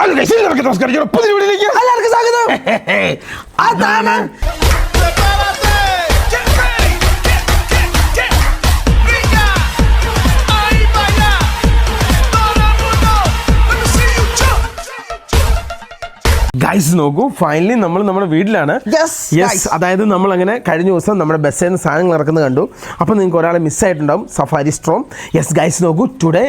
നമസ്കാരം പുതിയ വീഡിയോയിലേക്ക് എല്ലാവർക്കും സ്വാഗതം. അതാണ് ഗൈസ് നോക്കൂ. ഫൈനലി നമ്മൾ നമ്മുടെ വീട്ടിലാണ്. യെസ്. അതായത് നമ്മൾ അങ്ങനെ കഴിഞ്ഞ ദിവസം നമ്മുടെ ബസ്സിൽ നിന്ന് സാധനങ്ങൾ ഇറക്കുന്നത് കണ്ടു. അപ്പോൾ നിങ്ങൾക്ക് ഒരാളെ മിസ്സായിട്ടുണ്ടാവും സഫാരി സ്ട്രോം യെസ് ഗൈസ് നോക്കൂ. ടുഡേ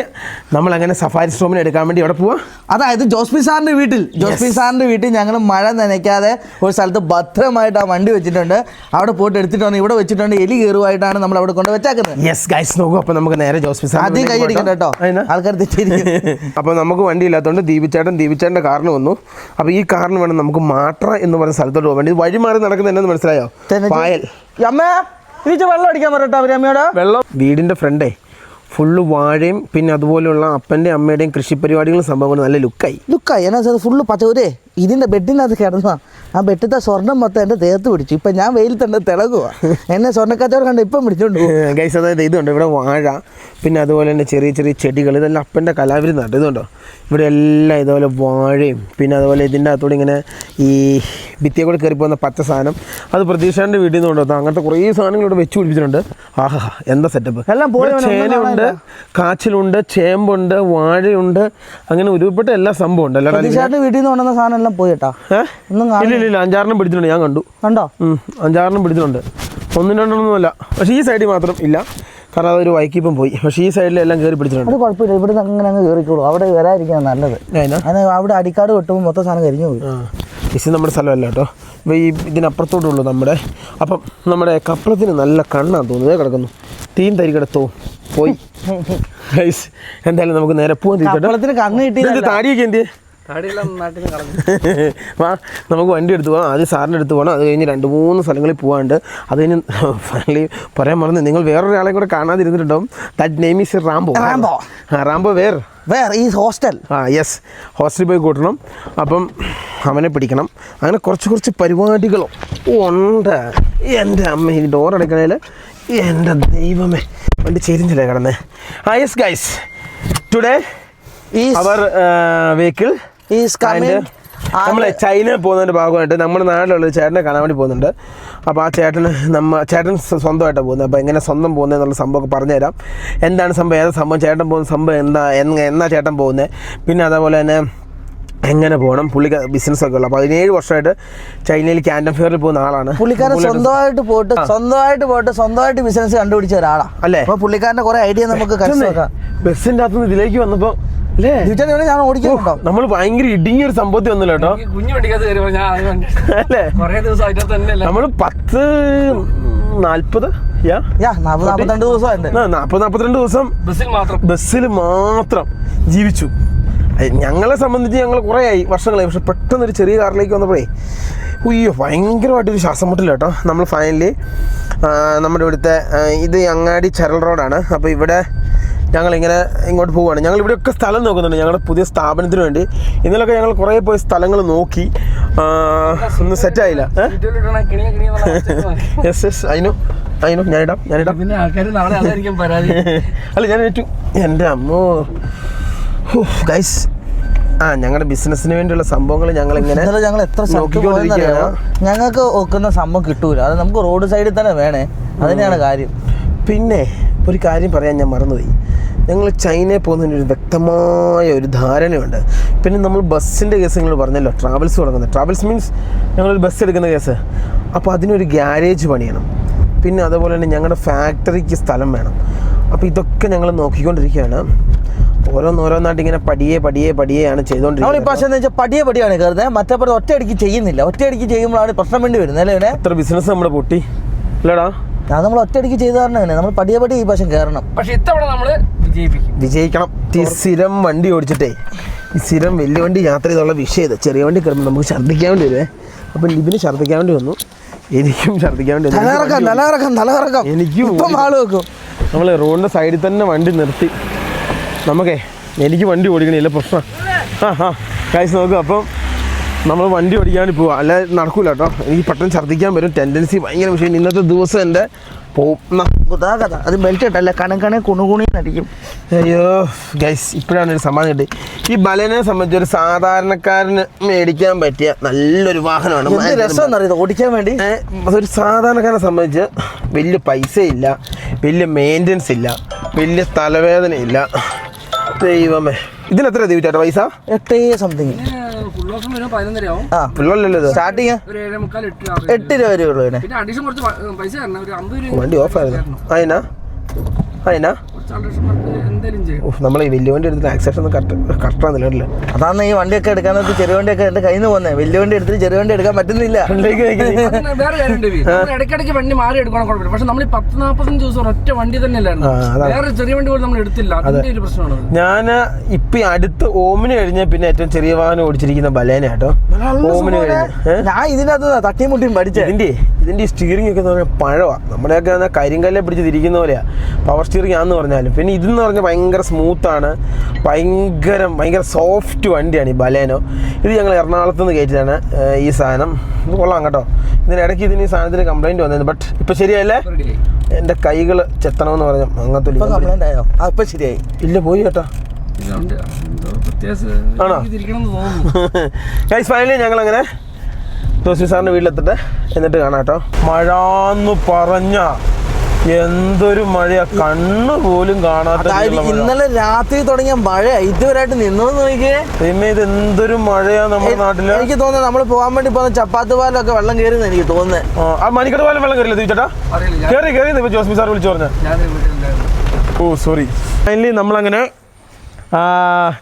നമ്മൾ അങ്ങനെ സഫാരി സ്ട്രോമിന് എടുക്കാൻ വേണ്ടി എവിടെ പോവാ? അതായത് ജോസ്പി സാറിന്റെ വീട്ടിൽ. ജോസ്പി സാറിന്റെ വീട്ടിൽ ഞങ്ങൾ മഴ നനയ്ക്കാതെ ഒരു സ്ഥലത്ത് ഭദ്രമായിട്ട് ആ വണ്ടി വെച്ചിട്ടുണ്ട്. അവിടെ പോയിട്ട് എടുത്തിട്ടുണ്ട് ഇവിടെ വെച്ചിട്ടുണ്ട്. എലി കയറുമായിട്ടാണ് നമ്മൾ അവിടെ കൊണ്ട് വെച്ചേക്കുന്നത്. യെസ് ഗൈസ് നോക്കൂ. അപ്പോൾ നമുക്ക് നേരെ ജോസ്ഫി ആദ്യം കൈ അടിക്കണ്ട കേട്ടോ. ആൾക്കാർ തെറ്റിയിരിക്കും. അപ്പോൾ നമുക്ക് വണ്ടി ഇല്ലാത്തതുകൊണ്ട് ദീപിച്ചേട്ടൻ ദീപിച്ചേട്ടന്റെ കാറിന് വന്നു. അപ്പോൾ ഈ കാറിന് വേണം നമുക്ക് മാട്ര എന്ന് പറയുന്ന സ്ഥലത്തോട്ട് പോകാൻ വേണ്ടി. വഴി മാറി നടക്കുന്നത് എന്നു മനസ്സിലായോ? പായൽ. അമ്മ വെള്ളം അടിക്കാൻ പറയട്ടോ അവർ അമ്മയോട്. വെള്ളം വീടിന്റെ ഫ്രണ്ടേ ഫുള്ള് വാഴയും പിന്നെ അതുപോലെയുള്ള അപ്പന്റെ അമ്മയുടെയും കൃഷി പരിപാടികളും സംഭവങ്ങളും നല്ല ലുക്കായി. ലുക്കായി? എന്നാ ഫുള്ള് പച്ചവരേ ഇതിന്റെ ബെഡിനകത്ത് കിടന്ന ആ വെട്ടിത്ത സ്വർണം മൊത്തം എന്റെ ദേഹത്ത് പിടിച്ചു. ഇപ്പം ഞാൻ വെയിൽ തന്നെ തിളകുക എന്നെ സ്വർണക്കച്ചവടം കണ്ട് ഇപ്പം പിടിച്ചോണ്ട് ഗൈസ് അതായത് ഇതുണ്ട് ഇവിടെ വാഴ പിന്നെ അതുപോലെ തന്നെ ചെറിയ ചെറിയ ചെടികൾ ഇതെല്ലാം അപ്പന്റെ കലാവിരുന്നുണ്ട് ഇതുണ്ടോ? ഇവിടെ എല്ലാം ഇതുപോലെ വാഴയും പിന്നെ അതുപോലെ ഇതിന്റെ അകത്തോടെ ഇങ്ങനെ ഈ ഭിത്തിയെ കൂടെ കയറി പോകുന്ന പച്ച സാധനം. അത് പ്രതീക്ഷാന്റെ വീട്ടിൽ നിന്ന് കൊണ്ടുവന്നു. അങ്ങനത്തെ കുറേ സാധനങ്ങൾ ഇവിടെ വെച്ച് പിടിപ്പിച്ചിട്ടുണ്ട്. ആഹാ എന്താ സെറ്റപ്പ് എല്ലാം ചേനയുണ്ട് കാച്ചിലുണ്ട് ചേമ്പുണ്ട് വാഴയുണ്ട് അങ്ങനെ ഒരുപാട് എല്ലാ സംഭവം ഉണ്ട്. അല്ലാതെ വീട്ടിൽ നിന്ന് കൊണ്ടുവന്ന സാധനം എല്ലാം പോയി കേട്ടാ. ഒന്നും ഇല്ല ഇല്ല അഞ്ചാറിനും പിടിച്ചിട്ടുണ്ട് ഞാൻ കണ്ടു. കണ്ടോ? അഞ്ചാറിനും പിടിച്ചിട്ടുണ്ട്. ഒന്നും രണ്ടെണ്ണമൊന്നും അല്ല. പക്ഷേ ഈ സൈഡിൽ മാത്രം ഇല്ല. കാരണം അതൊരു വൈക്കിപ്പം പോയി. പക്ഷേ ഈ സൈഡിലെല്ലാം കയറി പിടിച്ചിട്ടുണ്ട്. അത് കുഴപ്പമില്ല ഇവിടെ നിന്ന് അങ്ങനെ അങ്ങ് കയറിക്കോളൂ അവിടെ വരാതിരിക്കാൻ നല്ലത്. അതിനാ? അവിടെ അടിക്കാട് വെട്ടുമ്പോൾ മൊത്തം സാധനം കരിഞ്ഞു പോയി. ഇസി ഇത് നമ്മുടെ സ്ഥലമല്ല കേട്ടോ. ഇപ്പം ഈ ഇതിനപ്പുറത്തോട്ടേ ഉള്ളൂ നമ്മുടെ. അപ്പം നമ്മുടെ കപ്പളത്തിന് നല്ല കണ്ണാന്ന് തോന്നുന്നത് കിടക്കുന്നു. തീൻ തരികിടത്തോ. പോയി. ഗൈസ് എന്തായാലും നമുക്ക് നേരെ പോകാൻ കപ്പളത്തിന് കണ്ണ് കിട്ടി താടിയൊക്കെ എന്തിയെ? വാ നമുക്ക് വണ്ടി എടുത്ത് പോകാം. ആദ്യം സാറിന്റെ അടുത്ത് പോകണം അത് കഴിഞ്ഞ് രണ്ട് മൂന്ന് സ്ഥലങ്ങളിൽ പോകാണ്ട് അത് കഴിഞ്ഞ് ഫൈനലി പറയാൻ മറന്ന്. നിങ്ങൾ വേറൊരാളെ കൂടെ കാണാതിരുന്നിട്ടുണ്ടാവും. That name is Rambo Rambo. ആ റാംബോ വേർ. വേർ ഈ ഹോസ്റ്റൽ ആ യെസ് ഹോസ്റ്റലിൽ പോയി കൂട്ടണം. അപ്പം അവനെ പിടിക്കണം. അങ്ങനെ കുറച്ച് കുറച്ച് പരിപാടികളും ഉണ്ട്. എന്റെ അമ്മ ഈ ഡോർ അടയ്ക്കണേൽ എന്റെ ദൈവമേ. വണ്ടി ചേരുന്നില്ലേ കിടന്നേ? ആ യെസ് ഗൈസ് ടുഡേ ഈ അവർ വെഹിക്കിൾ നമ്മൾ ചൈന പോകുന്നതിന്റെ ഭാഗമായിട്ട് നമ്മുടെ നാട്ടിലുള്ള ഒരു ചേട്ടനെ കാണാൻ വേണ്ടി പോകുന്നുണ്ട്. അപ്പോൾ ആ ചേട്ടന് നമ്മ ചേട്ടൻ സ്വ- സ്വന്തമായിട്ടാണ് പോകുന്നത്. അപ്പോൾ എങ്ങനെ സ്വന്തം പോകുന്നത് എന്നുള്ള സംഭവമൊക്കെ പറഞ്ഞുതരാം. എന്താണ് സംഭവം? ഏതാ സംഭവം? ചേട്ടൻ പോകുന്ന സംഭവം എന്താ? എന്ന് എന്നാ ചേട്ടൻ പോകുന്നത് പിന്നെ അതേപോലെ തന്നെ എങ്ങനെ പോകണം? പുള്ളിക്ക് ബിസിനസ്സൊക്കെ ഉള്ളു. പതിനേഴ് വർഷമായിട്ട് ചൈനയിൽ ക്യാൻഡം ഫെയറിൽ പോകുന്ന ആളാണ്. പുള്ളിക്കാരൻ സ്വന്തമായിട്ട് പോയിട്ട് സ്വന്തമായിട്ട് പോയിട്ട് സ്വന്തമായിട്ട് ബിസിനസ് കണ്ടുപിടിച്ച ഒരാളാണ് അല്ലേ? അപ്പോൾ പുള്ളിക്കാരന്റെ കുറേ ഐഡിയ നമുക്ക് ബസ്സിന്റെ അകത്തുനിന്ന് ഇതിലേക്ക് വന്നപ്പോൾ ഞാൻ ഓടിക്കുന്നുണ്ടോ നമ്മൾ ഭയങ്കര ഇടുങ്ങിയ ഒരു സംഭവത്തിൽ വന്നല്ലോ കേട്ടോ. കുഞ്ഞു വണ്ടിക്കകത്ത് അല്ലേ? കുറേ ദിവസം തന്നെ നമ്മൾ പത്ത് യാ? നാപ്പത് നാപ്പത്തിരണ്ട് ദിവസം ബസ്സിൽ മാത്രം. ബസ്സിൽ മാത്രം ജീവിച്ചു. ഞങ്ങളെ സംബന്ധിച്ച് ഞങ്ങൾ കുറേ ആയി വർഷങ്ങളായി. പക്ഷെ പെട്ടെന്ന് ഒരു ചെറിയ കാറിലേക്ക് വന്നപ്പോഴേ ഉയ്യോ ഭയങ്കരമായിട്ടൊരു ശ്വാസം മുട്ടില്ല കേട്ടോ. നമ്മൾ ഫൈനലി നമ്മുടെ ഇവിടുത്തെ ഇത് അങ്ങാടി ചരൽ റോഡാണ്. അപ്പോൾ ഇവിടെ ഞങ്ങളിങ്ങനെ ഇങ്ങോട്ട് പോവുകയാണ് ഞങ്ങൾ ഇവിടെയൊക്കെ സ്ഥലം നോക്കുന്നുണ്ട്. ഞങ്ങളുടെ പുതിയ സ്ഥാപനത്തിന് വേണ്ടി. ഇന്നലൊക്കെ ഞങ്ങൾ കുറേ പോയി സ്ഥലങ്ങൾ നോക്കി. ഒന്ന് സെറ്റായില്ല. യെസ് യെസ് അതിനോ അതിനോ ഞാനിടാം ഞാനിടാം. പിന്നെ ആൾക്കാർ നാളെ പരാതി. അല്ല ഞാൻ ഏറ്റു എന്റെ അമ്മോ. ഗൈസ് ആ ഞങ്ങളുടെ ബിസിനസ്സിന് വേണ്ടിയുള്ള സംഭവങ്ങൾ ഞങ്ങൾ ഇങ്ങനെ ഞങ്ങൾ എത്ര ഞങ്ങൾക്ക് ഒക്കുന്ന സംഭവം കിട്ടൂല. അത് നമുക്ക് റോഡ് സൈഡിൽ തന്നെ വേണേ. അതിനെയാണ് കാര്യം. പിന്നെ ഒരു കാര്യം പറയാൻ ഞാൻ മറന്നുപോയി. ഞങ്ങൾ ചൈനയിൽ പോകുന്നതിന് ഒരു വ്യക്തമായ ഒരു ധാരണയുണ്ട്. പിന്നെ നമ്മൾ ബസ്സിന്റെ കേസ് നിങ്ങൾ പറഞ്ഞല്ലോ ട്രാവൽസ് തുടങ്ങുന്നത്. ട്രാവൽസ് മീൻസ് ഞങ്ങളൊരു ബസ് എടുക്കുന്ന കേസ്. അപ്പോൾ അതിനൊരു ഗ്യാരേജ് പണിയണം. പിന്നെ അതുപോലെ തന്നെ ഞങ്ങളുടെ ഫാക്ടറിക്ക് സ്ഥലം വേണം. അപ്പോൾ ഇതൊക്കെ ഞങ്ങൾ നോക്കിക്കൊണ്ടിരിക്കുകയാണ്. ഓരോന്നോരോന്നായിട്ട് ഇങ്ങനെ പടിയെ പടിയെ പടിയെയാണ് നമ്മൾ ചെയ്തുകൊണ്ടിരിക്കുന്നത് പക്ഷേ എന്ന് വെച്ചാൽ പടിയെ പടിയാണ് കയറുന്നത്. മറ്റപ്പുറത്ത് ഒറ്റയടിക്ക് ചെയ്യുന്നില്ല. ഒറ്റയടിക്ക് ചെയ്യുമ്പോഴാണ് പ്രശ്നം വേണ്ടി വരുന്നത് അല്ലേ ഇത്ര ബിസിനസ് നമ്മുടെ പൊട്ടി. അല്ലടാ അത് നമ്മൾ ഒറ്റയടിക്ക് ചെയ്തു തരണേ നമ്മൾ പടിയെ പടി ഈ പക്ഷം കയറണം. പക്ഷെ ഇത്തവണ നമ്മൾ വിജയിപ്പിക്കും. വിജയിക്കണം. ഈ സ്ഥിരം വണ്ടി ഓടിച്ചിട്ടേ ഈ സ്ഥിരം വലിയ വണ്ടി യാത്ര ചെയ്തുള്ള വിഷയം ഇത്. ചെറിയ വണ്ടി കയറുമ്പോൾ നമുക്ക് ഛർദ്ദിക്കാൻ വേണ്ടി വരുവേ. അപ്പം ലിബിന് ഛർദ്ദിക്കാൻ വേണ്ടി വന്നു. എനിക്കും ഛർദ്ദിക്കാൻ വേണ്ടി തലകറക്കം തലകറക്കം എനിക്കും ഇപ്പം ആൾ വെക്കും. നമ്മൾ റോഡിന്റെ സൈഡിൽ തന്നെ വണ്ടി നിർത്തി. നമുക്കേ എനിക്ക് വണ്ടി ഓടിക്കണില്ല പ്രശ്നം. ആ ആ. കാഴ്ച നോക്കും അപ്പം നമ്മൾ വണ്ടി ഓടിക്കാൻ പോവുക അല്ല നടക്കൂല കേട്ടോ. എനിക്ക് പെട്ടെന്ന് ഛർദ്ദിക്കാൻ വരും. ടെൻഡൻസി ഭയങ്കര വിഷയം. ഇന്നത്തെ ദിവസം എന്റെ. ഗതാഗത അത് ബെൽറ്റ് ഇട്ടല്ലേ? കണക്കണെ കുണുകുണിന്നടിക്കും അയ്യോ ഗൈസ് ഇപ്പോഴാണ് ഒരു സമ്മാനം കിട്ടി. ഈ ബലനെ സംബന്ധിച്ച് ഒരു സാധാരണക്കാരന് മേടിക്കാൻ പറ്റിയ നല്ലൊരു വാഹനമാണ് എന്ത് രസം അറിയത് ഓടിക്കാൻ വേണ്ടി? ഒരു അതൊരു സാധാരണക്കാരനെ സംബന്ധിച്ച് വലിയ പൈസ ഇല്ല വലിയ മെയിന്റനൻസ് ഇല്ല വലിയ തലവേദനയില്ല. ദൈവമേ. ഇതിനെത്ര ദൈവം ചേട്ടാ പൈസ? എട്ടേ സംതിങ് ആ പിള്ളല്ലോ സ്റ്റാർട്ടിങ് എട്ട് രൂപ അമ്പത് രൂപ വണ്ടി ഓഫായിരുന്നു അതിനാ അതിനാ അഡീഷൻ കൊടുത്ത് എന്തെങ്കിലും ചെയ്യും ഉഫ്, നമ്മളെ ഈ വലിയ വണ്ടി എടുത്ത് ആക്സേഷൻ ഒന്നും കറക്റ്റ് കറക്റ്റാന്നില്ല അല്ലേ അതാണ് ഈ വണ്ടിയൊക്കെ എടുക്കാൻ നേരത്ത് ചെറിയ വണ്ടിയൊക്കെ എന്റെ കയ്യിൽ നിന്ന് പോകുന്നത് വലിയ വണ്ടി എടുത്തിട്ട് ചെറിയ വണ്ടി എടുക്കാൻ പറ്റുന്നില്ല. വേറെ. നമ്മൾ ഇടയ്ക്കിടയ്ക്ക് വണ്ടി മാറി എടുക്കണം കുഴപ്പമില്ല. പക്ഷെ നമ്മൾ ഈ പത്ത് നാൽപ്പത്തഞ്ച് ദിവസം ഒറ്റ വണ്ടി തന്നെ അല്ലായിരുന്നു ആ, വേറെ ചെറിയ വണ്ടി പോലും നമ്മൾ എടുത്തില്ല. അതിന്റെ ഒരു പ്രശ്നമാണ് ഞാൻ ഇപ്പൊ അടുത്ത് ഓമിന് കഴിഞ്ഞ പിന്നെ ഏറ്റവും ചെറിയ വാഹനം ഓടിച്ചിരിക്കുന്ന ബലേന കേട്ടോ. ഓമിന് കഴിഞ്ഞ്? ഞാൻ ഇതിനകത്ത് തട്ടിയും മുട്ടിയും പഠിച്ചേ. ഇതിന്റെ ഇതിന്റെ ഈ സ്റ്റിയറിംഗ് ഒക്കെ എന്ന് പറഞ്ഞാൽ പഴവാ. നമ്മുടെയൊക്കെ പറഞ്ഞാൽ കരിങ്കല്ലെ പിടിച്ച് തിരിക്കുന്ന പോലെയാ. പവർ സ്റ്റിയറിംഗ് ആണെന്ന് പറഞ്ഞാലും പിന്നെ ഇതെന്ന് പറഞ്ഞാൽ ഭയങ്കര സ്മൂത്താണ് ആണ്. ഭയങ്കര ഭയങ്കര സോഫ്റ്റ് വണ്ടിയാണ് ഈ ബലേനോ. ഇത് ഞങ്ങൾ എറണാകുളത്ത് നിന്ന് കയറ്റിയതാണ് ഈ സാധനം. ഇത് കൊള്ളാം കേട്ടോ. ഇതിനിടയ്ക്ക് ഇതിന് ഈ സാധനത്തിന് കംപ്ലൈന്റ് വന്നിരുന്നു. ബട്ട് ഇപ്പം ശരിയല്ലേ. എന്റെ കൈകൾ ചെത്തണമെന്ന് പറഞ്ഞു അങ്ങനത്തെ ആയോ? ആ ശരിയായി. ഇല്ല പോയി കേട്ടോ. ആണോ? എനിക്ക് എന്ന് തോന്നുന്നു. ഗൈസ് ഫൈനലി ഞങ്ങൾ അങ്ങനെ ജോസി സാറിന്റെ വീട്ടിലെത്തിട്ട്. എന്നിട്ട് കാണാം കേട്ടോ. മഴ എന്ന് പറഞ്ഞ എന്തൊരു മഴയാ. കണ്ണു പോലും കാണാത്ത മഴ. ഇന്നലെ രാത്രി തുടങ്ങിയ മഴ ഇതുവരായിട്ട് നിന്നോന്ന് നോക്കിയേ. ഇത് എന്തൊരു മഴയാ നമ്മുടെ നാട്ടിൽ. എനിക്ക് തോന്നുന്നത് നമ്മൾ പോകാൻ വേണ്ടി പോകുന്ന ചപ്പാത്ത് പാലൊക്കെ വെള്ളം കയറിയെന്ന് എനിക്ക് തോന്നുന്നത്. ആ, മണിക്കട പാലം വെള്ളം കയറില്ല ചേട്ടാ കയറി കയറി ജോസ്മി സാർ വിളിച്ചു പറഞ്ഞ. ഓ സോറി. ഫൈനലി നമ്മളങ്ങനെ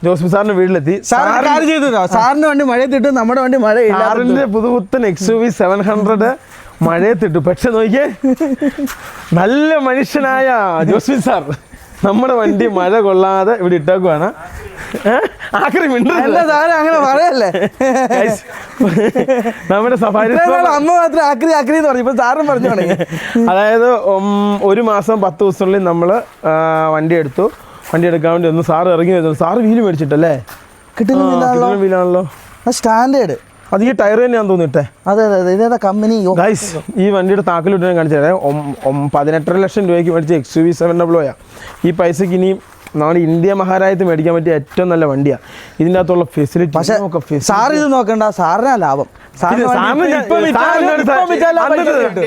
ജോസ്മി സാറിന്റെ വീട്ടിലെത്തി. സാറിന് വണ്ടി മഴയത്തിട്ട് നമ്മുടെ വണ്ടി മഴ സാറിന്റെ പുതുപുത്തൻ X U V seven hundred മഴയത്തിട്ടു. പക്ഷെ നോക്കിയേ നല്ല മനുഷ്യനായ ജോസ്വിൻ സാർ നമ്മുടെ വണ്ടി മഴ കൊള്ളാതെ ഇവിടെ ഇട്ടേക്കുവാണ്. ആക്രി അങ്ങനെ പറയല്ലേ? Guys, നമ്മുടെ സഫാരി അമ്മ മാത്രം ആക്രി ആക്രി എന്ന് പറഞ്ഞു. ഇപ്പൊ സാറും പറഞ്ഞു തുടങ്ങി. അതായത് ഒരു മാസം പത്ത് ദിവസത്തിനുള്ളിൽ നമ്മൾ വണ്ടി എടുത്തു. വണ്ടി എടുക്കാൻ വേണ്ടി ഒന്ന് സാറ് ഇറങ്ങി വരുന്നു. സാറ് വീൽ മേടിച്ചിട്ടല്ലേ? വീലാണല്ലോ. സ്റ്റാൻഡേർഡ്. അത് ഈ ടയർ തന്നെയാന്ന് തോന്നിട്ടെ അതെ അതെ അതെ. ഇതേതാ കമ്പനി ഗൈസ് ഈ വണ്ടിയുടെ താക്കിലിട്ട് ഞാൻ കാണിച്ചു തരാം പതിനെട്ടര ലക്ഷം രൂപയ്ക്ക് മേടിച്ച എക്സ് യു വി സെവൻ ഡബ്ലോയാ ഈ പൈസക്ക് ഇനിയും നമ്മുടെ ഇന്ത്യ മഹാരാജ്യത്ത് മേടിക്കാൻ പറ്റിയ ഏറ്റവും നല്ല വണ്ടിയാണ് ഇതിന്റെ അകത്തുള്ള ഫെസിലിറ്റി പക്ഷേ സാർ ഇത് നോക്കണ്ട സാറിനാ ലാഭം.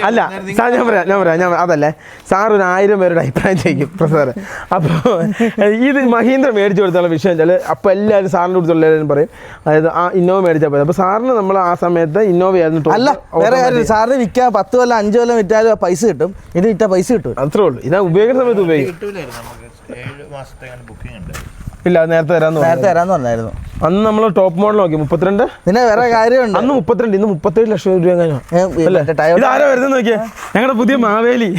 അല്ല സാർ ഞാൻ പറയാം ഞാൻ പറയാം ഞാൻ അതല്ലേ സാർ ഒരു ആയിരം പേരുടെ അഭിപ്രായം ചോദിക്കും പ്രസാറ്. അപ്പോൾ ഇത് മഹീന്ദ്ര മേടിച്ചു കൊടുത്തുള്ള വിഷയം വെച്ചാൽ അപ്പോൾ എല്ലാവരും സാറിന്റെ അടുത്തുള്ള എല്ലാവരും പറയും അതായത് ആ ഇന്നോവ മേടിച്ചാൽ പോയത് അപ്പോൾ സാറിന് നമ്മൾ ആ സമയത്ത് ഇന്നോവ ആയിരുന്നു അല്ല വേറെ കാര്യം. സാറിന് വിൽക്കാൻ പത്ത് കൊല്ലം അഞ്ച് കൊല്ലം വിറ്റാലും പൈസ കിട്ടും. ഇത് വിറ്റാ പൈസ കിട്ടും അത്രേ ഉള്ളൂ. ഇതാ ഉപയോഗിക്കുന്ന സമയത്ത് ഉപയോഗിക്കും. ഏഴ് മാസത്തെ ബുക്കിംഗ് ഉണ്ട്. ഇല്ല നേരത്തെ തരാന്ന് നേരത്തെ തരാന്ന് പറഞ്ഞായിരുന്നു. അന്ന് നമ്മൾ ടോപ്പ് മോഡൽ നോക്കി മുപ്പത്തിരണ്ട്? പിന്നെ വേറെ കാര്യമുണ്ട്. അന്ന് മുപ്പത്തിരണ്ട് ഇന്ന് മുപ്പത്തേഴ് ലക്ഷം രൂപ ടയോട്ട- ഇതാരാ വരുന്നത് നോക്കിയേ? ഞങ്ങളുടെ പുതിയ മാവേലി.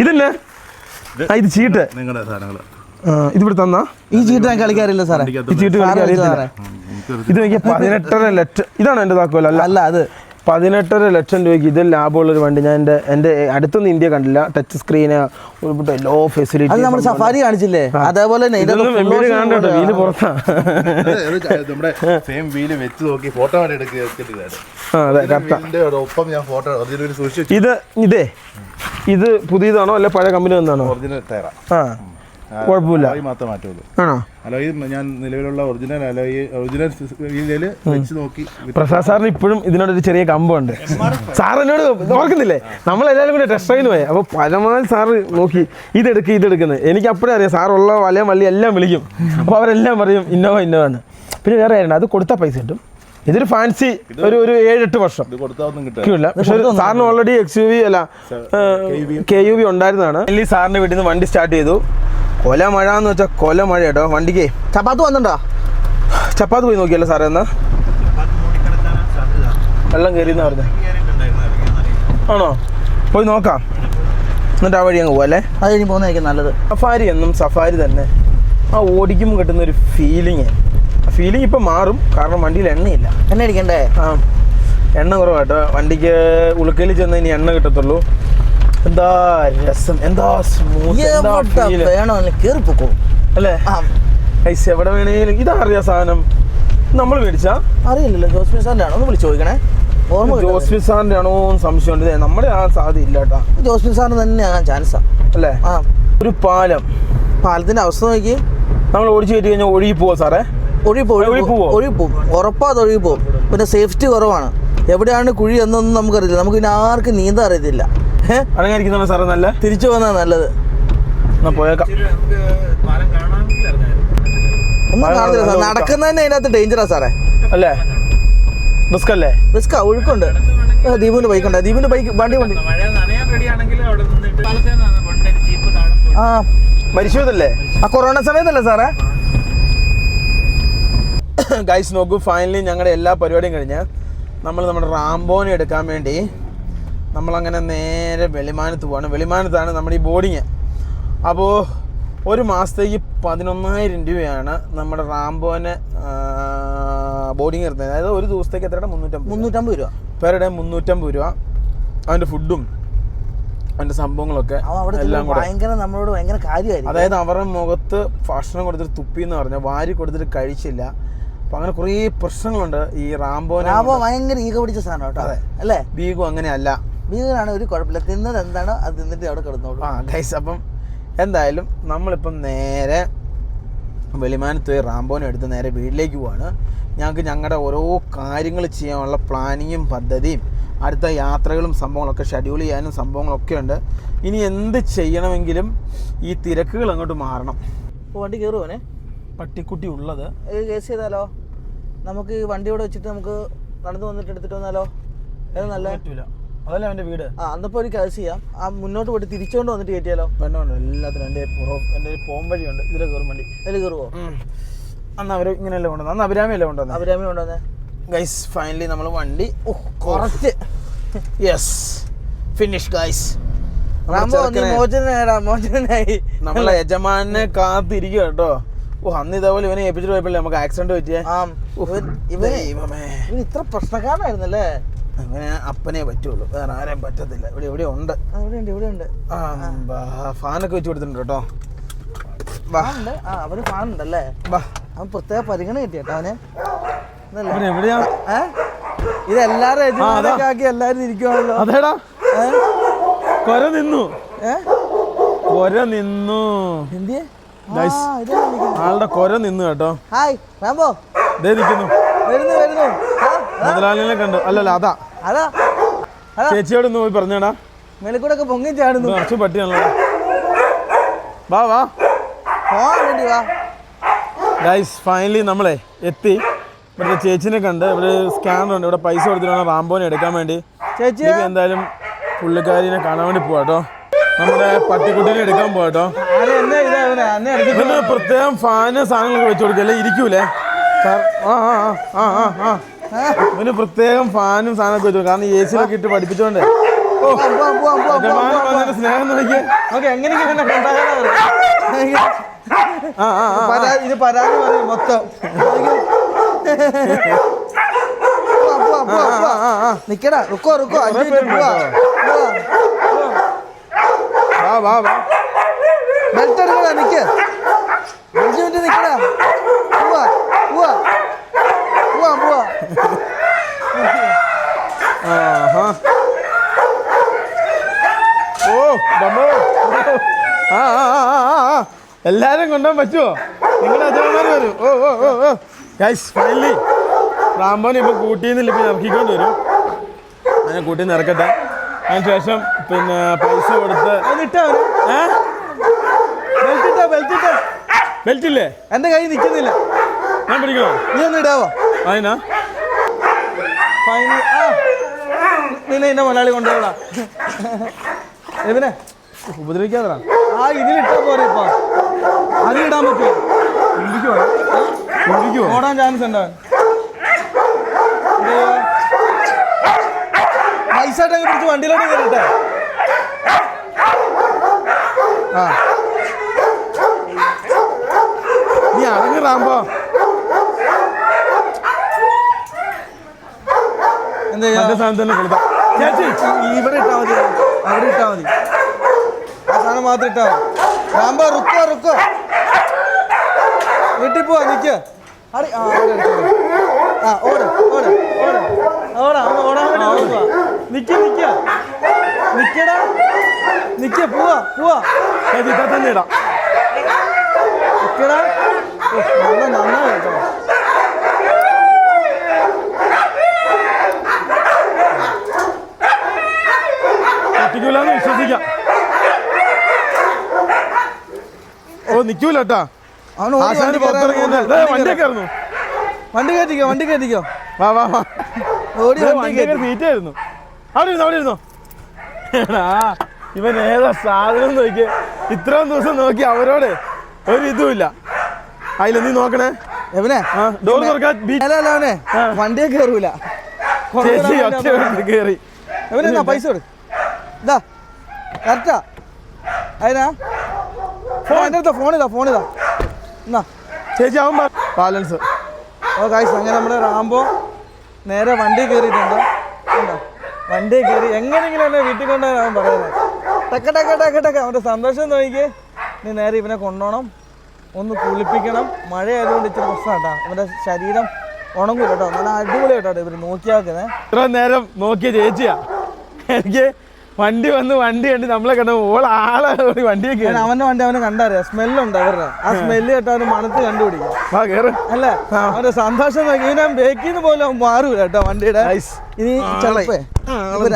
ഇതല്ലേ? ആ ഇത് ചീട്ട്. നിങ്ങളുടെ സാധനങ്ങൾ ഇതിവിടെ തന്നാ? ഈ ചീട്ട് ഞാൻ കളിക്കാറില്ല സാറേ. ഈ ചീട്ട് കളിക്കാറില്ല ഇത് നോക്കിയാ പതിനെട്ടര ലക്ഷം ഇതാണ് എന്റെ താക്കോല അല്ല. അല്ല അത് പതിനെട്ടര ലക്ഷം രൂപയ്ക്ക് ഇത് ലാഭമുള്ള ഒരു വണ്ടി. ഞാൻ എന്റെ എന്റെ അടുത്തൊന്നും ഇന്ത്യ കണ്ടില്ല. ടച്ച് സ്ക്രീന് ഉൾപ്പെട്ട ലോ ഫെസിലിറ്റി നമ്മൾ സഫാരി കാണിച്ചില്ലേ? അതേപോലെ തന്നെ കാണണ്ട. വീൽ പുറത്താ. നമ്മുടെ സെയിം വീൽ വെച്ച് നോക്കി ഫോട്ടോ വേണ്ടി എടുക്കില്ല ആ അതെ കറക്റ്റാ വീലിന്റെ ഒപ്പം ഞാൻ ഫോട്ടോ ഒറിജിനൽ സൂക്ഷിച്ചു ഇത് ഇതേ ഇത് പുതിയതാണോ? അല്ല പഴയ കമ്പനി വന്നാണോ ഒറിജിനൽ ടയറാ ആ. കുഴപ്പമില്ല. അലോയി മാത്രമേ മാറ്റുള്ളൂ. ആണോ? അലോയി ഞാൻ നിലവിലുള്ള ഒറിജിനൽ അലോയി ഒറിജിനൽ വീലിൽ വെച്ച് നോക്കി പ്രസാദ് സാറിന് ഇപ്പോഴും ഇതിനോടൊരു ചെറിയ കമ്പുണ്ട് സാർ എന്നോട് ഓർക്കുന്നില്ലേ? നമ്മൾ എല്ലാവരും കൂടെ ടെസ്റ്റ് ട്രെയിൻ പോയി. അപ്പോൾ പരമാവധി സാർ നോക്കി ഇതെടുക്ക് ഇതെടുക്കുന്നത് എനിക്ക് അപ്പോഴേ അറിയാം സാറുള്ള വലയം വള്ളി എല്ലാം വിളിക്കും. അപ്പോൾ അവരെല്ലാം പറയും ഇന്നോവ ഇന്നോവ എന്ന്. പിന്നെ വേറെ കാര്യമുണ്ട്. അത് കൊടുത്ത പൈസ കിട്ടും. ഇതൊരു ഫാൻസി ഒരു ഒരു ഏഴെട്ട് വർഷം. കിട്ടില്ല. പക്ഷെ സാറിന് ഓൾറെഡി എക്സ് യു വി അല്ല കെ യു വി ഉണ്ടായിരുന്നതാണ്. ഈ സാറിന്റെ വീട്ടിൽ നിന്ന് വണ്ടി സ്റ്റാർട്ട് ചെയ്തു. കൊല മഴ എന്ന് വെച്ചാൽ കൊല മഴ കേട്ടോ വണ്ടിക്ക് ചപ്പാത്ത് വന്നിട്ടുണ്ടോ? ചപ്പാത്ത് പോയി നോക്കിയല്ലോ സാറേ എന്നാ. വെള്ളം കയറിയെന്ന് പറഞ്ഞേ. ആണോ? പോയി നോക്കാം. എന്നിട്ട് ആ വഴി അങ്ങ് പോവല്ലേ? അത് ഇനി പോകുന്നതായിരിക്കും നല്ലത്. സഫാരി എന്നും സഫാരി തന്നെ. ആ ഓടിക്കുമ്പോൾ കിട്ടുന്ന ഒരു ഫീലിങ് ആ ഫീലിംഗ് ഇപ്പം മാറും. കാരണം വണ്ടിയിൽ എണ്ണയില്ല. എണ്ണ അടിക്കണ്ടേ? ആ. എണ്ണ കുറവാട്ടോ. വണ്ടിക്ക് ഉളുക്കയിൽ ചെന്ന് ഇനി എണ്ണ കിട്ടത്തുള്ളൂ. എന്താ രസം? എന്താ സ്മൂത്ത് എന്താ എവിടെ വേണോ കേറി പൊക്കോ അല്ലേ? ഐസ് എവിടെ വേണേലും ഇതാ അറിയാ സാധനം. നമ്മൾ മേടിച്ചാ? അറിയില്ലല്ലോ ജോസ്മിൻ സാറിന്റെ ആണോ? ഒന്ന് വിളിച്ചു ചോദിക്കണേ. ഓർമ്മ. ജോസ്മിൻ സാറിന്റെ ആണോ സംശയമുണ്ട് നമ്മുടെ ആ സാധ്യത ഇല്ല കേട്ടാ. ജോസ്മിൻ സാറിന് തന്നെ ആ ചാൻസാ അല്ലേ? ആ. ഒരു പാലം. പാലത്തിന്റെ അവസ്ഥ നോക്കി നമ്മൾ ഓടിച്ചു കയറ്റി കഴിഞ്ഞാൽ ഒഴുകി പോവാ സാറേ? ഒഴുകി പോവോ? ഒഴുകി പോകും ഉറപ്പാ അത് ഒഴുകി പോവും. പിന്നെ സേഫ്റ്റി കുറവാണ്. എവിടെയാണ് കുഴി എന്നൊന്നും നമുക്കറിയില്ല. നമുക്ക് പിന്നെ ആർക്കും നീന്താൻ അറിയത്തില്ല. അടങ്ങിയിരിക്കുന്ന സാറേ നല്ല? തിരിച്ചു പോകുന്നതാണ് നല്ലത്. എന്നാ പോയേക്കാം. ഒന്നും ആ, കാണത്തില്ല സാർ. നടക്കുന്നതന്നെ അതിനകത്ത് ഡേഞ്ചറാ സാറേ. അല്ലേ? റിസ്ക് അല്ലേ റിസ്ക്കാ ഒഴുക്കുണ്ട്. ദീപുവിന്റെ ബൈക്ക് ഉണ്ട്. ദീപുവിന്റെ ബൈക്ക് വണ്ടി വണ്ടി. മഴ നനയാൻ റെഡിയാണെങ്കിൽ അവിടെ നിന്നിട്ട് കാലത്തേന്നാണ് പണ്ട് ജീപ്പ് താഴെ ആ. മരിച്ചതല്ലേ ആ കൊറോണ സമയത്തല്ലേ സാറേ? ഗൈസ് നോക്കൂ ഫൈനലി ഞങ്ങളുടെ എല്ലാ പരിപാടിയും കഴിഞ്ഞ്. നമ്മൾ നമ്മുടെ റാംബോനെ എടുക്കാൻ വേണ്ടി നമ്മളങ്ങനെ നേരെ വെളിമാനത്ത് പോവാണ്. വെളിമാനത്താണ് നമ്മുടെ ഈ ബോർഡിങ് അപ്പോൾ ഒരു മാസത്തേക്ക് പതിനൊന്നായിരം രൂപയാണ് നമ്മുടെ റാംബോനെ ബോർഡിങ് എടുത്തത് അതായത് ഒരു ദിവസത്തേക്ക് എത്രയുടെ മുന്നൂറ്റമ്പത് മുന്നൂറ്റമ്പത് രൂപ. പേരുടെ മുന്നൂറ്റമ്പത് രൂപ. അവന്റെ ഫുഡും അവന്റെ സംഭവങ്ങളൊക്കെ എല്ലാം കൂടെ. ഭയങ്കര നമ്മളോട് ഭയങ്കര കാര്യമായിരിക്കും. അതായത് അവരുടെ മുഖത്ത് ഭക്ഷണം കൊടുത്തിട്ട് തുപ്പി എന്ന് പറഞ്ഞാൽ വാരി കൊടുത്തിട്ട് കഴിച്ചില്ല. അപ്പൊ അങ്ങനെ കുറേ പ്രശ്നങ്ങളുണ്ട് ഈ റാംബോ റാംബോ ഭയങ്കര ഈഗ പിടിച്ച സാധനം കേട്ടോ. അതെ. അല്ലേ? ബീഗു അങ്ങനെയല്ല. ബീഗനാണ് ഒരു കുഴപ്പമില്ല. തിന്നത് എന്താണോ അത് തിന്നിട്ട് അവിടെ കിടന്നോളൂ. ആ ഗൈസ് അപ്പം എന്തായാലും നമ്മളിപ്പം നേരെ വെളിമാനത്ത് പോയി റാംബോനും എടുത്ത് നേരെ വീട്ടിലേക്ക് പോവാണ്. ഞങ്ങൾക്ക് ഞങ്ങളുടെ ഓരോ കാര്യങ്ങൾ ചെയ്യാനുള്ള പ്ലാനിങ്ങും പദ്ധതിയും അടുത്ത യാത്രകളും സംഭവങ്ങളൊക്കെ ഷെഡ്യൂൾ ചെയ്യാനും സംഭവങ്ങളൊക്കെ ഉണ്ട്. ഇനി എന്ത് ചെയ്യണമെങ്കിലും ഈ തിരക്കുകൾ അങ്ങോട്ട് മാറണം. വണ്ടി കയറുവാനെ പട്ടിക്കുട്ടി ഉള്ളത്. കേസ് ചെയ്താലോ? നമുക്ക് ഈ വണ്ടി ഇവിടെ വെച്ചിട്ട് നമുക്ക് നടന്നു വന്നിട്ട് എടുത്തിട്ട് വന്നാലോ? അത് നല്ല പറ്റൂല. അതല്ല അവന്റെ വീട്? ആ അന്നപ്പോ ഒരു കാശ് ചെയ്യാം. ആ മുന്നോട്ട് പോയിട്ട് തിരിച്ചുകൊണ്ട് വന്നിട്ട് കയറ്റിയാലോ? വേണ്ട വേണ്ട എല്ലാത്തിനും എന്റെ എന്റെ പോം വഴിയുണ്ട്. ഇതിലെ കയറും വണ്ടി. അതിൽ കയറുവോ? അന്ന് അവർ ഇങ്ങനെയല്ലേ കൊണ്ടുവന്നത് അന്ന് അഭിരാമിയല്ലേ കൊണ്ടുവന്നത് അഭിരാമി കൊണ്ടുവന്നേ. ഗൈസ് ഫൈനലി നമ്മൾ വണ്ടി കുറച്ച് യെസ് ഫിനിഷ് ഗൈസ് നമ്മളെ യജമാനെ കാത്തിരിക്കുക കേട്ടോ. ഓ അന്ന് ഇതേപോലെ ഇവനെ ഏൽപ്പിച്ചിട്ട് പോയപ്പോഴേ നമുക്ക് ആക്സിഡന്റ് പറ്റിയേ? ഇവൻ ഇത്ര പ്രശ്നക്കാരനായിരുന്നല്ലേ? അങ്ങനെ അപ്പനെ പറ്റുള്ളൂ. വേറെ ആരെയും പറ്റത്തില്ല. ഇവിടെ ഇവിടെ ഉണ്ട്. ഇവിടെ ഉണ്ട്. ഫാനൊക്കെ വെച്ച് കൊടുത്തിട്ടുണ്ട് കേട്ടോ. അവന് ഫാനുണ്ടല്ലേ വാ അവൻ പ്രത്യേക പരിഗണന കിട്ടി കേട്ടോ അവന് ഇത് എല്ലാരും. യജമാനൊക്കെ ആക്കി എല്ലാരും ഇരിക്കുവാണല്ലോ. അതേടാ. കൊര നിന്നു. കൊര നിന്നു. എന്തിയെ. ആളുടെ കൊര നിന്നു കേട്ടോ. Hi Rambo. ദേ നിൽക്കുന്നു വരുന്നു വരുന്നു. മുതലാളിനെ കണ്ടു. അല്ലല്ല അതാ. അതാ. ചേച്ചിയോട് ഒന്ന് പോയി പറഞ്ഞേടാ. മെലക്കൂടെ ഒക്കെ പൊങ്ങി ചാടുന്നു. കുറച്ച് പട്ടിയാണല്ലോ. വാ വാ. പോണ്ടി വാ. ഗൈസ് ഫൈനലി നമ്മളെ എത്തി. ഇവിടുത്തെ ചേച്ചിനെ കണ്ട് ഇവിടെ സ്കാനർ ഉണ്ട്. ഇവിടെ പൈസ കൊടുത്തിട്ടാണ് റാംബോനെ എടുക്കാൻ വേണ്ടി. ചേച്ചി എന്തായാലും പുള്ളിക്കാരിനെ കാണാൻ വേണ്ടി പോവാട്ടോ നമ്മുടെ പട്ടിക്കുട്ടിനെ എടുക്കാൻ പോവാട്ടോ പ്രത്യേകം ഫാന് സാധനങ്ങളൊക്കെ വെച്ചു കൊടുക്കല്ലേ? ഇരിക്കൂലേ? ആ ആ ആ ആ ആ. ഇവന് പ്രത്യേകം ഫാനും സാധനമൊക്കെ വെച്ചു കാരണം എ സിയിലൊക്കെ ഇട്ട് പഠിപ്പിച്ചോണ്ട്. സ്നേഹം ഇവനെ പരാ- ഇത് പരാതി പറയും മൊത്തം. നിക്കടാ റുക്കോ റുക്കോ അഞ്ച് കുറേ മിനിറ്റ് പോവാ പേരുണ്ട് വാ വാ വാ. ബെൽറ്റ് എടുക്കടാ നിക്ക്. അഞ്ചു മിനിറ്റ് നിക്കടാ പോവാ പോവാ പോവാ പോവാ ആഹാ. ഓ ഡമ്മോ. ആ. എല്ലാരും കൊണ്ടുപോകാൻ പറ്റുമോ നിങ്ങളുടെ അച്ഛന്മാർ വരും. ഓ ഓ ഓ ഓ. ഗൈസ് ഫൈനലി റാംബോനെ ഇപ്പോൾ കൂട്ടിയിൽ നിന്ന് ഇപ്പൊ ഇറക്കിക്കൊണ്ട് വരും. അങ്ങനെ കൂട്ടിയിൽ നിന്ന് ഇറക്കട്ടെ അതിന് ശേഷം പിന്നെ പൈസ കൊടുത്ത് അതിട്ടാ ഏ? ബെൽറ്റ് ബെൽറ്റില്ലേ എന്റെ കൈ നിൽക്കുന്നില്ല ഞാൻ പിടിക്കണോ? നീ ഒന്ന് ഇടാവോ? അതിനാ? ഫൈനൽ ആ. നിന്നെ എന്റെ മലയാളി കൊണ്ടുപോടാ. എവിനെ ഉപദ്രവിക്കാതാ ആ ഇതിലിട്ടാ പോരെ ഇപ്പൊ. അത് ഇടാൻ പറ്റുമോ ഓടാൻ ചാൻസ് ഉണ്ടോ? പൈസ പിടിച്ച് വണ്ടിയിലോട്ട് കയറിട്ടെ. ആ. നീ അടങ്ങ് റാംബോ എന്താ സാധനം തന്നെ കൊടുത്താ ചേച്ചി ഇവിടെ ഇട്ടാ മതി. അവരിട്ടാ മതി. ആ സാധനം മാത്രം ഇട്ടാ മതി. രാമ്പോ റുക്കോ റുക്കോ. വീട്ടിൽ പോവാ നിക്ക. അറി ആ. ആ ഓട ഓട ഓട. ഓടാ ഓടാൻ വേണ്ടി നോക്കുക നിക്ക നിക്ക. നിക്കടാ. നിക്ക പോവാ പോവാ. ഇതിൽ തന്നെ ഇടാം. നിക്കടാ. നല്ല ഓ നിക്കൂല കേട്ടാ അവൻ ആശാന് വണ്ടി വണ്ടി കയറ്റിക്കോ വണ്ടി കയറ്റിക്കോ. വാ വാ വാ. ഓടി വണ്ടി അവിടെ ഇരുന്നോ അവിടെ ഇരുന്നോ. എടാ ഇവൻ ഏതാ സാധനം നോക്കി ഇത്രയും ദിവസം നോക്കി അവരോട് ഒരു ഇതുമില്ല. അതിൽ നീ നോക്കണേ. എവനെ? ഡോർ തുറക്കാൻ അവനെ. വണ്ടിയെ കേറൂല. ചേച്ചി ഒറ്റ കയറി പൈസ കൊടു. ഇതാ കറക്റ്റാ. അതിനാ ചേച്ചി അവൻ ബാലൻസ്. ഓ കായ്സ് അങ്ങനെ നമ്മുടെ റാംബോ നേരെ വണ്ടി കയറിയിട്ടുണ്ട്? വണ്ടി കയറി എങ്ങനെയെങ്കിലും എന്നെ വീട്ടിൽ അവൻ പറയുന്നത് ടക്ക ടക്ക ടക്ക ടക്ക. അവന്റെ സന്തോഷം നോക്കിയേ നീ നേരെ ഇവനെ കൊണ്ടുപോകണം ഒന്ന് കുളിപ്പിക്കണം. മഴ ആയതുകൊണ്ട് ഇച്ചിരി പ്രശ്നം കേട്ടോ. ഇവന്റെ ശരീരം ഉണങ്ങൂല കേട്ടോ. നല്ല അടിപൊളി കേട്ടോ ഇവർ നോക്കിയാക്കുന്നേ ഇത്ര നേരം നോക്കിയ ചേച്ചിയാ. എനിക്ക് വണ്ടി വന്ന് വണ്ടി കണ്ട് നമ്മളെ കണ്ട ഓൾ ആളെ വണ്ടി അവന്റെ വണ്ടി അവനെ കണ്ടറിയാം? സ്മെല്ലുണ്ട് അവരുടെ. ആ സ്മെല്ല് കേട്ടോ അവന് മണത്ത് കണ്ടുപിടിക്കും. അല്ലേ? അവന്റെ സന്തോഷം നോക്കി. ഇവനെ ബേക്കിന്ന് പോലും അവൻ മാറൂല കേട്ടോ വണ്ടിയുടെ. ഇനി ചെലപ്പേ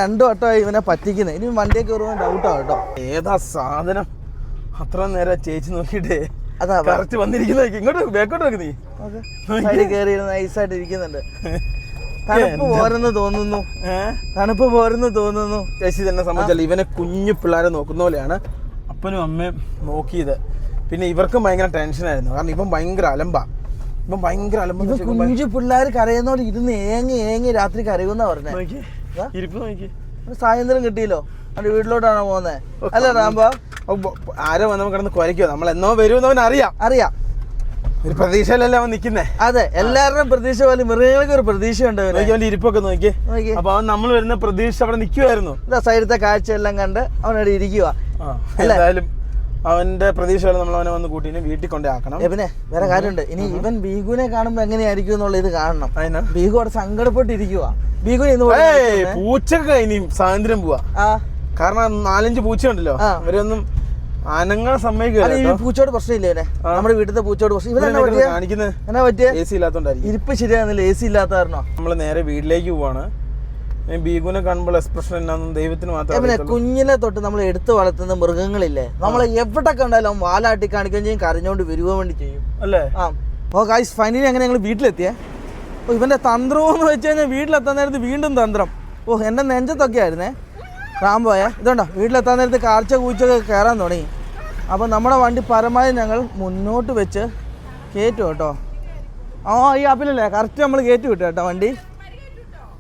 രണ്ടു വട്ടമായി ഇവനെ പറ്റിക്കുന്നത് ഇനി വണ്ടിയെ കയറുമ്പോൾ ഡൗട്ടാ കേട്ടോ. ഏതാ സാധനം? അത്ര നേരം ചേച്ചി നോക്കിയിട്ടേ അതാ കറക്റ്റ് വന്നിരിക്കുന്ന ഇങ്ങോട്ട് ബേക്കോട്ട് വെക്ക് നീ. കയറി നൈസായിട്ട് ഇരിക്കുന്നുണ്ട്. തണുപ്പ് പോരെന്ന് തോന്നുന്നു. തണുപ്പ് പോരെന്ന് തോന്നുന്നു. ചേച്ചി തന്നെ സംബന്ധിച്ചാൽ ഇവനെ കുഞ്ഞു പിള്ളേരെ നോക്കുന്ന പോലെയാണ് അപ്പനും അമ്മയും നോക്കിയത്. പിന്നെ ഇവർക്കും ഭയങ്കര ടെൻഷനായിരുന്നു. കാരണം ഇവൻ ഭയങ്കര അലമ്പാ. ഇവൻ ഭയങ്കര അലമ്പ കുഞ്ഞു പിള്ളേർ കരയുന്നോട് ഇരുന്ന് ഏങ്ങി ഏങ്ങി രാത്രി കരയുന്ന പറഞ്ഞേ. സായന്ത്രം കിട്ടിയല്ലോ. അവന്റെ വീട്ടിലോട്ടാണോ പോകുന്നത് അല്ല റാമ്പോ ആരോ വന്നവൻ കിടന്ന് കുരയ്ക്കോ നമ്മൾ എന്നോ വരുമെന്ന് അവൻ അറിയാം അറിയാം. പ്രതീക്ഷയിലല്ലേ അവൻ നിൽക്കുന്നേ അതെ എല്ലാവരുടെയും പ്രതീക്ഷ പോലെ മൃഗങ്ങൾക്ക് ഒരു പ്രതീക്ഷ ഉണ്ട് അവന്റെ ഇരിപ്പൊക്കെ നോക്കി അപ്പൊ അവൻ നമ്മൾ വരുന്ന പ്രതീക്ഷ അവിടെ നിൽക്കുമായിരുന്നു ഇതാ സൈഡത്തെ കാഴ്ചയെല്ലാം കണ്ട് അവനവിടെ ഇരിക്കുക എന്തായാലും അവന്റെ പ്രതീക്ഷകൾ നമ്മൾ അവനെ വന്ന് കൂട്ടിന് വീട്ടിൽ കൊണ്ടാക്കണം എബിനെ വേറെ കാര്യമുണ്ട്. ഇനി ഇവൻ ബീഗുവിനെ കാണുമ്പോ എങ്ങനെയായിരിക്കും എന്നുള്ള ഇത് കാണണം. അതിനാ? ബീഗു അവിടെ സങ്കടപ്പെട്ടിരിക്കുക ബീഗു പൂച്ചക്ക് ഇനി സ്വാതന്ത്ര്യം പോവാ. കാരണം നാലഞ്ച് പൂച്ചയുണ്ടല്ലോ. അവരൊന്നും ഈ സമ്മതിക്കില്ല പൂച്ചോട് പ്രശ്നമില്ലേ നമ്മുടെ വീട്ടിലത്തെ പൂച്ചോട് പ്രശ്നം. ഇവനെന്നാ പറ്റിയ? എ സി ഇല്ലാത്തോണ്ടായിരിക്കും. ഇരിപ്പ് ശരിയാകുന്നില്ല. എ സി ഇല്ലാത്ത കാരണോ നമ്മൾ നേരെ വീട്ടിലേക്ക് പോവാണ്. ബീഗുനെ കാണുമ്പോൾ എക്സ്പ്രഷൻ എന്നാന്നും ദൈവത്തിന് എബിനെ അറിയത്തുള്ളൂ. കുഞ്ഞിനെ തൊട്ട് നമ്മൾ എടുത്തു വളർത്തുന്ന മൃഗങ്ങളില്ലേ? നമ്മൾ എവിടെ കണ്ടാലും വാലാട്ടി കാണിക്കുകയും ചെയ്യും കരഞ്ഞോണ്ട് വരുക വേണ്ടി ചെയ്യും. അല്ലേ? ആ. ഓ ഗൈസ് ഫൈനലി അങ്ങനെ ഞങ്ങൾ വീട്ടിലെത്തിയേ? ഓ ഇവന്റെ തന്ത്രം എന്ന് വെച്ച് കഴിഞ്ഞാൽ വീട്ടിലെത്താൻ നേരത്ത് വീണ്ടും തന്ത്രം. ഓ എന്റെ നെഞ്ചത്തൊക്കെ ആയിരുന്നേ റാംബോയെ ഇതുണ്ടോ? വീട്ടിലെത്താൻ നേരത്ത് കാർച്ച കൂച്ചൊക്കെ കയറാൻ തുടങ്ങി. അപ്പോൾ നമ്മുടെ വണ്ടി പരമാവധി ഞങ്ങൾ മുന്നോട്ട് വെച്ച് കയറ്റും കേട്ടോ. ആ ഈ ആപ്പിലല്ലേ കറക്റ്റ് നമ്മൾ കയറ്റി വിട്ടു കേട്ടോ വണ്ടി.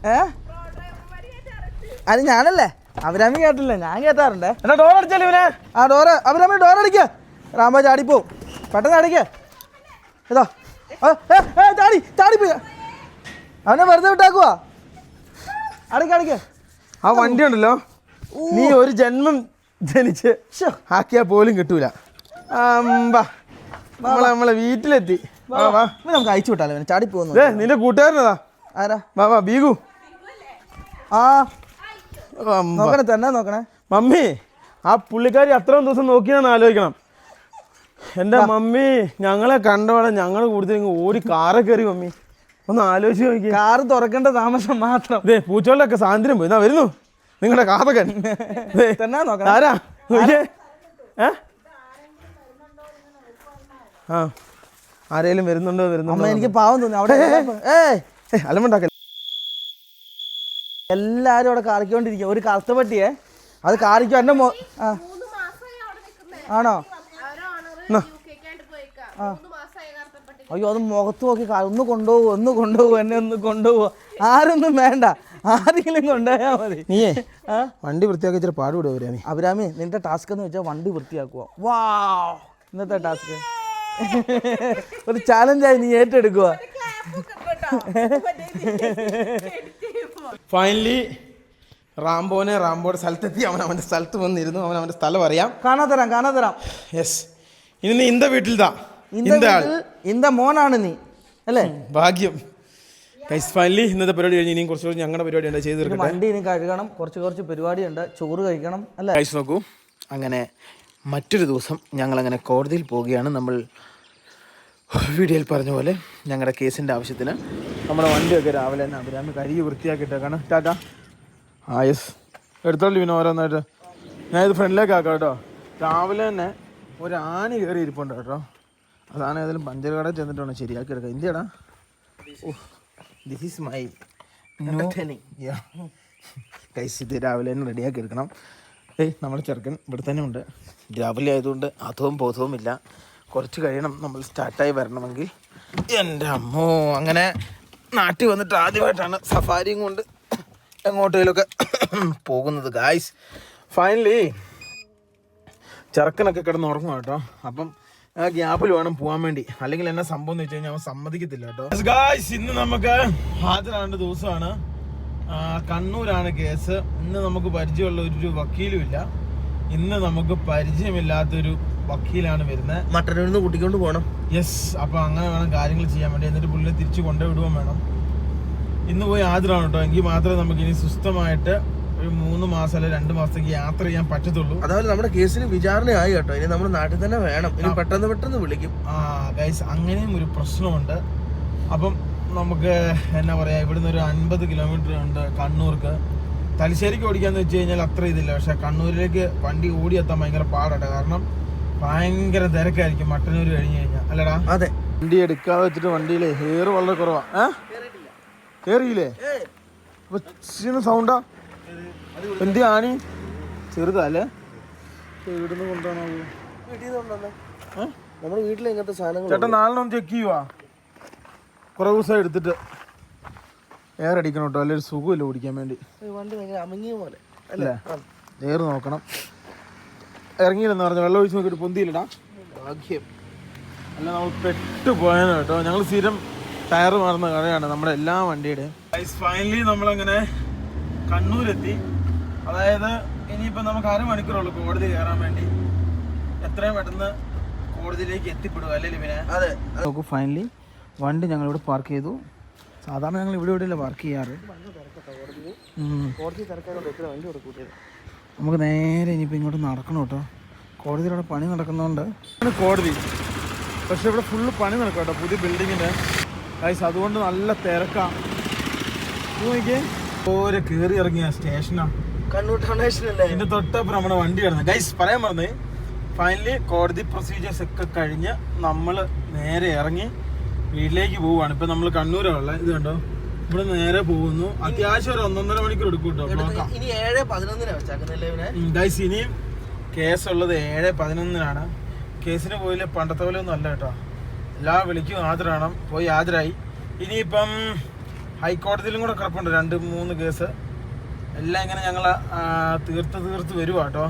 ഏ? അത് ഞാനല്ലേ? അഭിരാമി കേട്ടില്ല? ഞാൻ കേട്ടാറുണ്ട് എന്നാ ഡോർ അടിച്ചല്ലേ ഇവനെ? ആ ഡോർ അവരമ്മ ഡോർ അടിക്ക. രാമ ചാടിപ്പോ പെട്ടെന്ന് അടിക്ക. ഇതോ. ആ, ഏ, ഏ, ചാടി ചാടിപ്പോ അവനെ വെറുതെ വിട്ടാക്കുവാ. അടിക്ക അടിക്ക. ആ വണ്ടി ഉണ്ടല്ലോ. നീ ഒരു ജന്മം ജനിച്ച്. ആക്കിയാ പോലും കിട്ടൂല. നമ്മളെ നമ്മളെ വീട്ടിലെത്തി. നമുക്ക് അയച്ചു വിട്ടാലോ? ചാടി പോകുന്നു. നിന്റെ കൂട്ടുകാരനതാ ആരാ? വാ വാ ബീഗു. ആ. നോക്കണേ തന്നെ നോക്കണേ. മമ്മി ആ പുള്ളിക്കാരി അത്രയും ദിവസം നോക്കിയാന്ന് ആലോചിക്കണം. എന്റെ മമ്മി ഞങ്ങളെ കണ്ടവിടെ ഞങ്ങൾ കൂടുതൽ ഓടി കാറെ കയറി മമ്മി. ഒന്ന് ആലോചിച്ച് നോക്കി കാറ് തുറക്കേണ്ട താമസം മാത്രം. അതെ പൂച്ചോളിലൊക്കെ സാന്ദ്രം പോയി. എന്നാ വരുന്നു. നിങ്ങളുടെ കാതകൻ തന്നെ ആരാ? ഏ? ആ. ആരേലും വരുന്നുണ്ടോ അമ്മ വരുന്നുണ്ടോ എനിക്ക് പാവം തോന്നി. അവിടെ ഏ അലമുണ്ടാക്കൽ എല്ലാരും അവിടെ കാറിക്കൊണ്ടിരിക്കുക ഒരു കറുത്ത പട്ടിയെ അത് കാറിക്കും? എന്റെ മോ ആണോ? അയ്യോ അത് മുഖത്ത് നോക്കി ഒന്ന് കൊണ്ടുപോകും ഒന്ന് കൊണ്ടുപോകും എന്നെ ഒന്ന് കൊണ്ടുപോകും ആരൊന്നും വേണ്ട. ആരെങ്കിലും കൊണ്ടുപോയാൽ മതി. നീയേ വണ്ടി വൃത്തിയാക്കി ഇച്ചിരി പാടുവിടുക വരാമി അഭിരാമി നിന്റെ ടാസ്ക് എന്ന് വെച്ചാൽ വണ്ടി വൃത്തിയാക്കുക വാ ഇന്നത്തെ ടാസ്ക് ഒരു ചാലഞ്ചായി നീ ഏറ്റെടുക്കുക ഫൈനലി റാംബോനെ റാംബോയുടെ സ്ഥലത്തെത്തി. അവൻ അവന്റെ സ്ഥലത്ത് വന്നിരുന്നു. അവൻ അവന്റെ സ്ഥലം അറിയാം. കാണാൻ തരാം കാണാൻ തരാം യെസ് ഇനി നീ ഇന്ത വീട്ടിൽ താ. ഇന്ത മോനാണ് നീ. അല്ലേ? ഭാഗ്യം. ഗൈസ് ഫൈനലി ഇന്നത്തെ പരിപാടി കഴിഞ്ഞ് ഇനിയും കുറച്ചുകൂടി ഞങ്ങളുടെ പരിപാടി ഉണ്ട് ചെയ്ത് തീർക്കട്ടെ? വണ്ടി ഇനി കഴുകണം കുറച്ച് കുറച്ച് പരിപാടിയുണ്ട്. ചോറ് കഴിക്കണം അല്ല? ഗൈസ് നോക്കൂ. അങ്ങനെ മറ്റൊരു ദിവസം ഞങ്ങൾ അങ്ങനെ കോടതിയിൽ പോവുകയാണ്. നമ്മൾ വീഡിയോയിൽ പറഞ്ഞ പോലെ ഞങ്ങളുടെ കേസിന്റെ ആവശ്യത്തിന് നമ്മുടെ വണ്ടിയൊക്കെ രാവിലെ തന്നെ അഭിരാമി കഴുകി വൃത്തിയാക്കിയിട്ടേക്കാണ്. ടാറ്റ. ആ യെസ് എടുത്തോളൂ പിന്നെ ഓരോന്നായിട്ട്. ഞാൻ ഇത് ഫ്രണ്ടിലേക്ക് ആക്കാം കേട്ടോ. രാവിലെ തന്നെ ഒരു ആന കയറി ഇരിപ്പുണ്ട് കേട്ടോ. അതാണ് ഏതായാലും പഞ്ചർ കടയിൽ ചെന്നിട്ട് ശരിയാക്കി ശരിയാക്കി എടുക്കാം എന്തിയാടാ ദിസ് ഈസ് മൈ കൈസ് ഇത് രാവിലെ തന്നെ റെഡിയാക്കി എടുക്കണം. ഏയ് നമ്മുടെ ചെറുക്കൻ ഇവിടെ തന്നെ ഉണ്ട്. രാവിലെ ആയതുകൊണ്ട് അധവും ബോധവും ഇല്ല. കുറച്ച് കഴിയണം. നമ്മൾ സ്റ്റാർട്ടായി വരണമെങ്കിൽ. എന്റെ അമ്മോ അങ്ങനെ നാട്ടിൽ വന്നിട്ട് ആദ്യമായിട്ടാണ് സഫാരിയും കൊണ്ട് എങ്ങോട്ടേലൊക്കെ പോകുന്നത് ഗായ്സ് ഫൈനലി ചെറുക്കനൊക്കെ കിടന്ന് ഉറങ്ങും കേട്ടോ. അപ്പം ആ ഗ്യാപ്പിൽ വേണം പോകാൻ വേണ്ടി. അല്ലെങ്കിൽ എന്നെ സംഭവം എന്ന് വെച്ച് കഴിഞ്ഞാൽ അവൻ സമ്മതിക്കത്തില്ല കേട്ടോ. ഗായ്സ് ഇന്ന് നമുക്ക് ഹാജരാകേണ്ട ദിവസമാണ്. കണ്ണൂരാണ് കേസ്. ഇന്ന് നമുക്ക് പരിചയമുള്ള ഒരു വക്കീലും ഇല്ല ഇന്ന് നമുക്ക് പരിചയമില്ലാത്തൊരു വക്കീലാണ് വരുന്നത്. മട്ടന്നൂരിൽ നിന്ന് കൂട്ടിക്കൊണ്ട് പോകണം യെസ് അപ്പൊ അങ്ങനെ വേണം കാര്യങ്ങൾ ചെയ്യാൻ വേണ്ടി. എന്നിട്ട് പുള്ളിനെ തിരിച്ചു കൊണ്ടുവിടുകയും വേണം. ഇന്ന് പോയി ഹാജരാണ് കേട്ടോ. എങ്കിൽ മാത്രമേ നമുക്ക് ഇനി സുസ്ഥമായിട്ട് ഒരു മൂന്ന് മാസം അല്ലെങ്കിൽ രണ്ട് മാസത്തേക്ക് യാത്ര ചെയ്യാൻ പറ്റത്തുള്ളൂ. അതായത് നമ്മുടെ കേസിന് ആയി കേട്ടോ. ഇനി നമ്മുടെ നാട്ടിൽ തന്നെ വേണം. ഇനി പെട്ടെന്ന് പെട്ടെന്ന് വിളിക്കും. ആ ഗൈസ് അങ്ങനെയും ഒരു പ്രശ്നമുണ്ട്. അപ്പം നമുക്ക് എന്നാ പറയാ ഇവിടുന്ന് ഒരു അൻപത് കിലോമീറ്റർ ഉണ്ട് കണ്ണൂർക്ക്. തലശ്ശേരിക്ക് ഓടിക്കാന്ന് വെച്ച് കഴിഞ്ഞാൽ അത്ര ഇതില്ല. പക്ഷെ കണ്ണൂരിലേക്ക് വണ്ടി ഓടിയെത്താൻ ഭയങ്കര പാടാണ്. കാരണം ഭയങ്കര തിരക്കായിരിക്കും മട്ടന്നൂർ കഴിഞ്ഞു കഴിഞ്ഞാൽ. അല്ലടാ. അതെ. വണ്ടി എടുക്കാതെ വെച്ചിട്ട് വണ്ടിയിലെ ഹെയർ വളരെ കുറവാ. കേറിയില്ലേ? സൗണ്ടാ എന്ത് ആണി ചെറുതല്ലേ? ഇവിടുന്ന് കൊണ്ടുപോകണോ? നമ്മുടെ വീട്ടിൽ ഇങ്ങനത്തെ സാധനങ്ങൾ ചേട്ടൻ ഒന്ന് ചെക്ക് ചെയ്യുവാ. കുറെ ദിവസം എടുത്തിട്ട്. എയർ അടിക്കണം കേട്ടോ. അല്ലെ ഒരു സുഖമില്ല ഓടിക്കാൻ വേണ്ടി. വണ്ടി ഭയങ്കര അമങ്ങിയ പോലെ. അല്ലേ? എയർ നോക്കണം. ഇറങ്ങിയില്ലെന്ന് പറഞ്ഞു വെള്ളം ഒഴിച്ച് നോക്കിയിട്ട് പൊന്തിയില്ലടാ. ഭാഗ്യം. അല്ല നമ്മൾ പെട്ട് പോയാണ് കേട്ടോ. ഞങ്ങൾ സ്ഥിരം ടയർ മാറുന്ന കടയാണ് നമ്മുടെ എല്ലാ വണ്ടിയുടെയും. ഫൈനലി നമ്മളങ്ങനെ കണ്ണൂരെത്തി. അതായത് ഇനിയിപ്പോൾ നമുക്ക് അരമണിക്കൂറുള്ളൂ കോടതി കയറാൻ വേണ്ടി. എത്രയും പെട്ടെന്ന് കോടതിയിലേക്ക് എത്തിപ്പെടുക അല്ലേ ലിവിനെ അതെ. നമുക്ക് ഫൈനലി വണ്ടി ഞങ്ങളിവിടെ പാർക്ക് ചെയ്തു. സാധാരണ ഞങ്ങൾ ഇവിടെ ഇവിടെയല്ല പാർക്ക് ചെയ്യാറ്? നമുക്ക് നേരെ ഇനിയിപ്പോൾ ഇങ്ങോട്ട് നടക്കണം കേട്ടോ. കോടതിയിലൂടെ പണി നടക്കുന്നതുകൊണ്ട് കോടതി. പക്ഷെ ഇവിടെ ഫുള്ള് പണി നടക്കും കേട്ടോ പുതിയ ബിൽഡിങ്ങിന്റെ ഗൈസ് അതുകൊണ്ട് നല്ല തിരക്കാണ് നോക്കിയേ. ഓരോ കയറി ഇറങ്ങിയ സ്റ്റേഷനാണ് കണ്ണൂർ ഇതിന്റെ തൊട്ടപ്പുറം നമ്മുടെ വണ്ടി കിടന്നു ഗൈസ് പറയാൻ പറഞ്ഞേ ഫൈനലി കോടതി പ്രൊസീജിയേഴ്സ് ഒക്കെ കഴിഞ്ഞ് നമ്മൾ നേരെ ഇറങ്ങി വീട്ടിലേക്ക് പോവുകയാണ്. ഇപ്പൊ നമ്മൾ കണ്ണൂരാണുള്ള ഇത് കണ്ടോ? ഇവിടെ നേരെ പോകുന്നു. അത്യാവശ്യം ഒരു ഒന്നൊന്നര മണിക്കൂർ എടുക്കും കേട്ടോ ബ്ലോക്കാ. ഇനി ഏഴ് പതിനൊന്നിനാ വെച്ചാക്കുന്നല്ലേ ഇവനെ ഗൈസ് ഇനിയും കേസുള്ളത് ഏഴ് പതിനൊന്നിനാണ്. കേസിന് പോയില്ല പണ്ടത്തെ പോലെ ഒന്നും അല്ല കേട്ടോ. എല്ലാ വിളിക്കും ഹാജരാണം പോയി ഹാജരായി. ഇനിയിപ്പം ഹൈക്കോടതിയിലും കൂടെ കിടപ്പുണ്ട് രണ്ട് മൂന്ന് കേസ് എല്ലാം ഇങ്ങനെ ഞങ്ങൾ തീർത്ത് തീർത്ത് വരുവാ കേട്ടോ